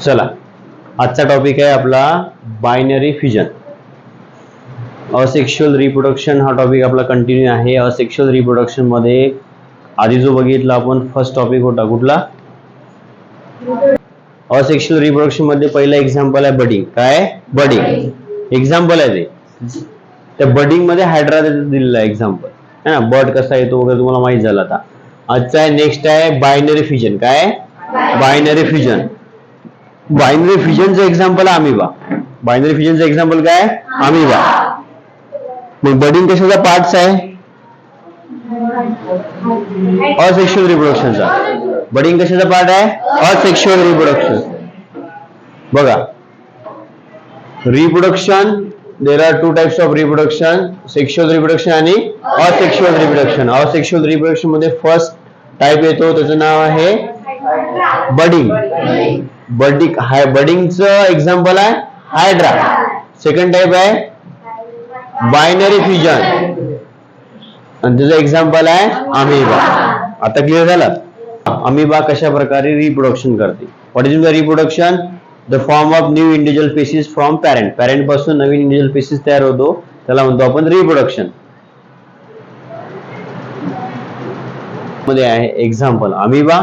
चला आजचा टॉपिक आहे आपला बायनरी फ्युजन असेक्शुअल रिप्रोडक्शन हा टॉपिक आपला कंटिन्यू आहे. असेक्शुअल रिप्रोडक्शनमध्ये आधी जो बघितला आपण फर्स्ट टॉपिक होता. कुठला? असेक्शुअल रिप्रोडक्शनमध्ये पहिला एक्झाम्पल आहे बडिंग काय? बडिंग एक्झाम्पल आहे ते. त्या बडिंगमध्ये हायड्रा दिलेला एक्झाम्पल है ना? बर्ड कसा येतो वगैरे तुम्हाला माहित झाला आता. आजचा आहे नेक्स्ट आहे बायनरी फिजन काय बायनरी फिजन बायनरी एक्झाम्पल आहे अमिबा बायनरी फिजनचं एक्झाम्पल काय अमिबा मग बडिंग कशाचा पार्ट्स आहे? असेक्शुअल रिप्रोडक्शनचा बडिंग कशाचा पार्ट आहे? असेक्शुअल रिप्रोडक्शन बघा. Reproduction there are two types of reproduction sexual reproduction आणि असेक्शुअल रिप्रोडक्शन असेक्शुअल रिप्रोडक्शनमध्ये फर्स्ट टाइप येतो त्याचं नाव आहे बडिंग बडिंग हाय बडिंगचं एक्झाम्पल आहे हायड्रा सेकंड टाइप आहे बायनरी फ्युजन आणि त्याचं एक्झाम्पल आहे अमिबा आता क्लिअर झालं? अमिबा कशा प्रकारे रिप्रोडक्शन करते? What is the reproduction the form of new individual species from parent पॅरेंटपासून नवीन इंडिव्हिज्युअल पेसिस तयार होतो. त्याला म्हणतो आपण रिप्रोडक्शनमध्ये आहे एक्झाम्पल अमिबा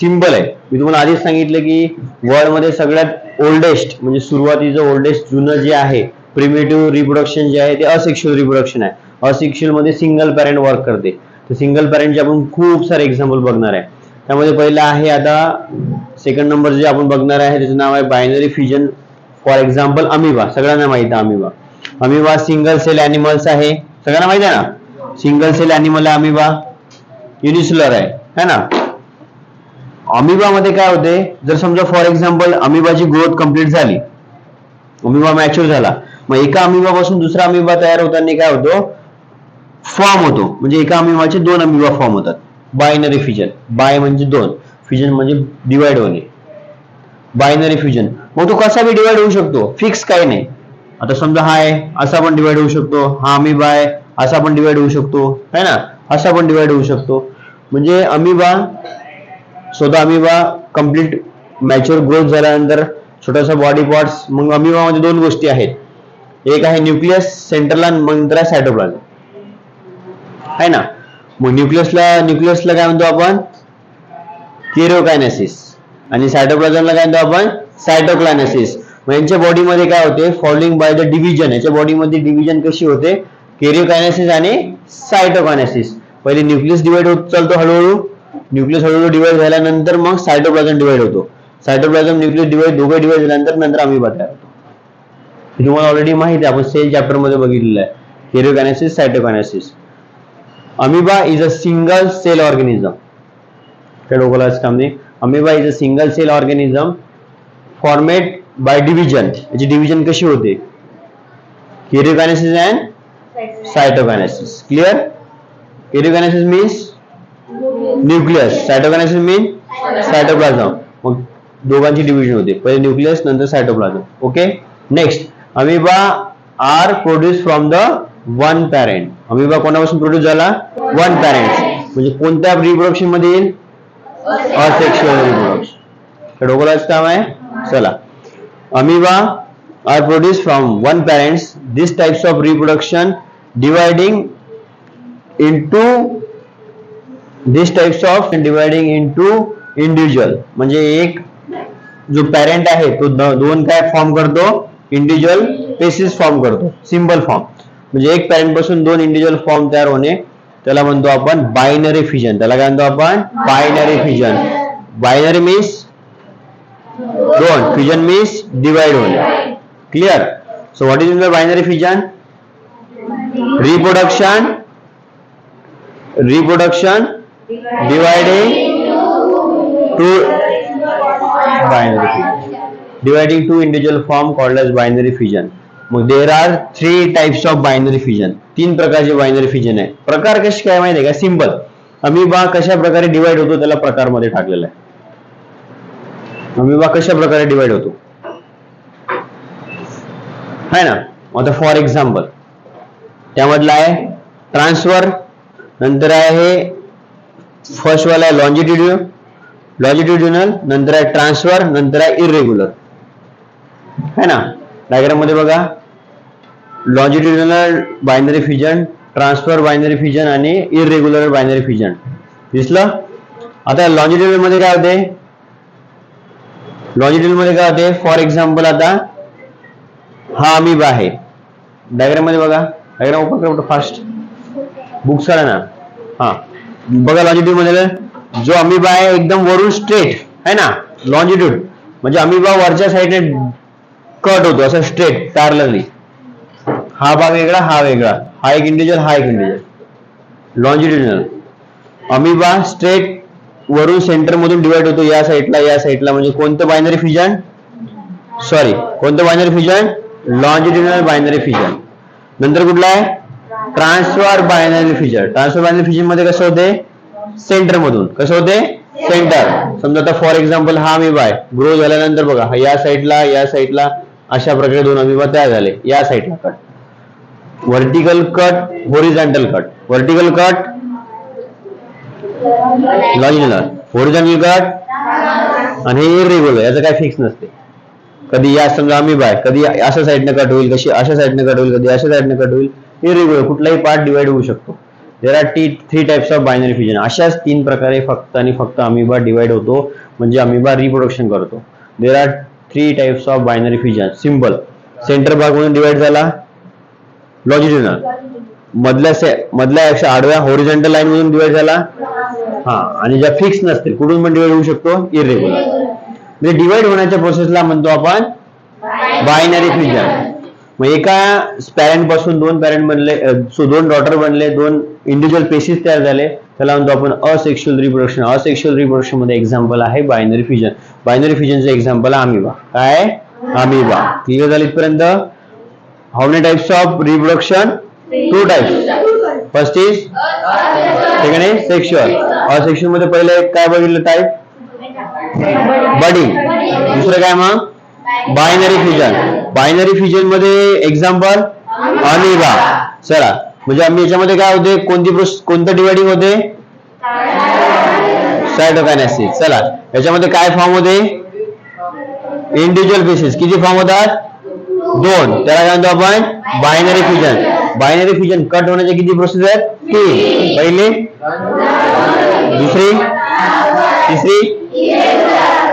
सिंपल आहे. मी तुम्हाला आधीच सांगितलं की वर्ल्डमध्ये सगळ्यात ओल्डेस्ट म्हणजे सुरुवातीचं ओल्डेस्ट जुनं जे आहे प्रिमेटिव्ह रिप्रोडक्शन जे आहे ते असेक्शुअल रिप्रोडक्शन आहे. असेक्शुअलमध्ये सिंगल पॅरेंट वर्क करते. तर सिंगल पॅरेंटचे आपण खूप सारे एक्झाम्पल बघणार आहे. त्यामध्ये पहिलं आहे आता सेकंड नंबर जे आपण बघणार आहे त्याचं नाव आहे binary fusion for example amoeba सगळ्यांना माहीत आहे amoeba amoeba single cell animals आहे. सगळ्यांना माहिती आहे ना? सिंगल सेल अॅनिमल आहे अमिबा युनिसुलर आहे. है ना? अमिबा मध्ये काय होते? जर समजा फॉर एक्झाम्पल अमिबाची ग्रोथ कंप्लीट झाली. अमिबा मॅच्युअर झाला. मग एका अमिबा पासून दुसरा अमिबा तयार होताना काय होतो? फॉर्म होतो. म्हणजे एका अमिबाचे दोन अमिबा फॉर्म होतात. बायनरी फिजन बाय म्हणजे दोन. फ्युजन म्हणजे डिवाइड होणे. बायनरी फ्युजन मग तो कसा बी डिवाइड होऊ शकतो? फिक्स काही नाही. आता समजा हा आहे असा पण डिवाइड होऊ शकतो. हा आम्ही बाय असा पण डिवाइड होऊ शकतो. है ना? असा पण डिवाइड होऊ शकतो. म्हणजे अमिबा स्वतः अमिबा कंप्लीट मॅच्युअर ग्रोथ झाल्यानंतर छोटासा बॉडी पार्ट्स मग अमिबामध्ये म्हणजे दोन गोष्टी आहेत. एक आहे न्यूक्लियस सेंटरला मग नंतर आहे सायटोप्लाझम आहे ना? मग न्यूक्लियसला न्यूक्लियसला काय म्हणतो आपण? केरोकायनेसिस आणि सायटोप्लाझमला काय म्हणतो आपण? सायटोक्लायनेसिस यांच्या बॉडीमध्ये काय होते? फॉलोइंग बाय द डिव्हिजन याच्या बॉडीमध्ये डिव्हिजन कशी होते? केरिओकायनेसिस आणि सायटोकायनेसिस पहिले न्यूक्लियस डिवाइड होत चालतो हळूहळू. न्यूक्लियस हळूहळू डिवाइड झाल्यानंतर मग सायटोप्लाझम डिवाइड होतो. सायटोप्लाझम न्यूक्लियस डिवाइड दोघे डिवाइड झाल्यानंतर नंतर आम्ही बघायला होतो तुम्हाला ऑलरेडी माहिती आहे. आपण सेल चॅप्टरमध्ये बघितलेलं आहे. Karyokinesis cytokinesis amoeba is a single cell organism काम नाही amoeba is a single cell organism formed by division याची डिव्हिजन कशी होते? Karyokinesis and cytokinesis clear karyokinesis means nucleus cytokinesis mean cytoplasm मग दोघांची डिव्हिजन होते. पहिले न्यूक्लियस नंतर cytoplasm okay next amoeba are produce from the one parent amoeba कोणापासून produce झाला? One parent म्हणजे कोणत्या रिप्रोडक्शनमध्ये येईल? Reproduction dividing into this types of dividing into individual म्हणजे एक जो पॅरेंट आहे तो दोन काय फॉर्म करतो? इंडिव्हिज्युअल पेसिस फॉर्म करतो. सिंपल फॉर्म एक पॅरेंट पासून दोन इंडिव्हिज्युअल फॉर्म तयार होणे त्याला म्हणतो आपण बायनरी फिजन त्याला काय म्हणतो आपण? बायनरी फिजन बायनरी मीन्स दोन. फिजन मीन्स डिवाइड होणे. Clear so what is in the binary fission reproduction reproduction dividing two binary fission dividing two individual form called as binary fission. मग there are three types of binary fission तीन प्रकारचे binary fission आहे. प्रकार कसे काय माहिती आहे का? सिंपल अमिबा कशा प्रकारे डिवाइड होतो त्याला प्रकारमध्ये टाकलेला आहे. अमिबा कशा प्रकारे डिवाइड होतो? है ना? आता फॉर एक्झाम्पल त्यामधला आहे ट्रान्सफर नंतर आहे फर्स्ट वाला आहे लॉन्जिट्युडिनल लॉन्जिट्युडिनल नंतर आहे ट्रान्सफर नंतर आहे इरेग्युलर है ना? डायग्राममध्ये बघा. Longitudinal binary fission transfer binary fission आणि इरेग्युलर बायनरी फिजन दिसलं? आता लॉन्जिट्युडिनलमध्ये काय होते? लॉन्जिट्युडिनलमध्ये काय होते? फॉर एक्झाम्पल आता हा अमीब आहे. डायग्राममध्ये बघा. डायग्राम ओपन करा फास्ट बुक्स काढा ना? हा. बघा लॉन्जिट्यूडमध्ये. जो अमीबा आहे एकदम वरून स्ट्रेट है ना? लॉन्जिट्यूड म्हणजे अमीबा वरच्या साईडने कट होतो असं स्ट्रेट पॅरलली हा भाग वेगळा हा वेगळा. हा एक इंडिव्हिज्युअल हा एक इंडिव्हिज्युअल लॉन्जिट्युडनल अमिबा स्ट्रेट वरून सेंटर मधून डिवाइड होतो. या साईडला या साईडला म्हणजे कोणतं बायनरी फ्युजन सॉरी कोणतं binary fusion longitudinal binary fusion नंतर कुठला आहे? Transfer binary fusion transfer binary फ्युजनमध्ये कसं होते? सेंटर मधून. कसं होते? सेंटर समजा आता फॉर एक्झाम्पल हा अमिबा आहे. ग्रो झाल्यानंतर बघा या साईडला या साईडला अशा प्रकारे दोन अमिबा तयार झाले. या साईडला cut vertical cut horizontal cut vertical cut longitudinal horizontal cut आणि इरेग्युलर याचं काय फिक्स नसते. कधी या समजा आम्ही बाय कधी अशा साईडने कट होईल कशी अशा साईडने कट होईल कधी अशा साईडनं कट होईल इरेग्युलर कुठलाही पार्ट डिवाइड होऊ शकतो. There are the three types of binary fusion अशाच तीन प्रकारे फक्त आणि फक्त अमिबा डिवाइड होतो म्हणजे अमिबा रिप्रोडक्शन करतो. There are three types of binary fusion simple centre भाग म्हणून डिवाइड झाला. लॉजिट्युनल मधल्या से मधल्या अशा आडव्या होरिजेंटल लाईन मधून डिवाइड झाला. हा आणि ज्या फिक्स नसतील कुठून पण डिवाइड होऊ शकतो? इरेग्युलर म्हणजे डिवाइड होण्याच्या प्रोसेसला म्हणतो आपण बायनरी फ्युजन मग एका पॅरेंटपासून दोन पॅरेंट बनले सो दोन डॉटर बनले दोन इंडिव्हिज्युअल पेशीस तयार झाले. त्याला म्हणतो आपण असेक्शुअल रिप्रोडक्शन असेक्शुअल रिप्रोडक्शनमध्ये एक्झाम्पल आहे बायनरी फ्युजन बायनरी फ्युजनचं एक्झाम्पल आम्ही बा काय? अमिबा क्लिअर झाले इथपर्यंत? How many types of reproduction two types first is second is sexual असेक्शुअलमध्ये पहिलं काय बघितलं टाईप बडिंग दुसरं काय मग? बायनरी फ्युजन बायनरी फ्युजनमध्ये एक्झाम्पल अमिबा चला. म्हणजे आम्ही याच्यामध्ये काय होते? कोणती कोणतं डिवायडिंग होते? सायटोकायनेसिस चला. याच्यामध्ये काय फॉर्म होते? इंडिव्हिज्युअल पीसेस किती फॉर्म होतात? दोन. त्याला काय म्हणतो आपण? Binary fusion binary fusion cut होण्याचे किती प्रोसेस आहेत? तीन. पहिली? दुसरी? तिसरी?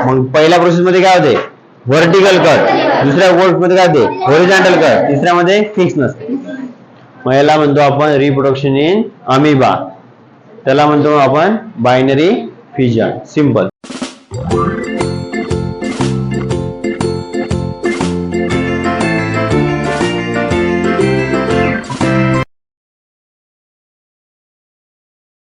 मग पहिल्या प्रोसेस मध्ये काय होते? व्हर्टिकल कट दुसऱ्या वर्ल्डमध्ये काय होते? होरिझॉन्टल कट तिसऱ्यामध्ये फिक्स नसते मग याला म्हणतो आपण रिप्रोडक्शन इन अमिबा त्याला म्हणतो आपण बायनरी फ्युजन सिंपल